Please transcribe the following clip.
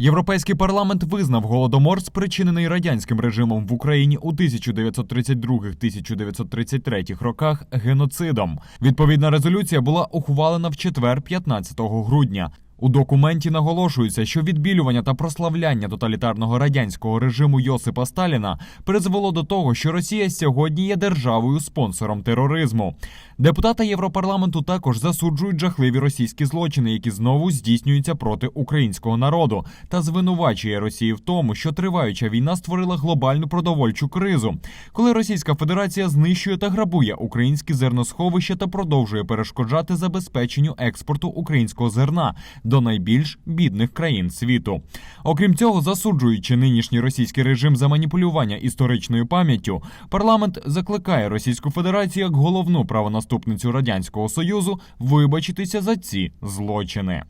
Європейський парламент визнав голодомор, спричинений радянським режимом в Україні у 1932-1933 роках геноцидом. Відповідна резолюція була ухвалена в четвер, 15 грудня. У документі наголошується, що відбілювання та прославляння тоталітарного радянського режиму Йосипа Сталіна призвело до того, що Росія сьогодні є державою спонсором тероризму. Депутати Європарламенту також засуджують жахливі російські злочини, які знову здійснюються проти українського народу, та звинувачує Росію в тому, що триваюча війна створила глобальну продовольчу кризу, коли Російська Федерація знищує та грабує українські зерносховища та продовжує перешкоджати забезпеченню експорту українського зерна до найбільш бідних країн світу. Окрім цього, засуджуючи нинішній російський режим за маніпулювання історичною пам'яттю, парламент закликає Російську Федерацію як головну правонаступницю радянського союзу вибачитися за ці злочини.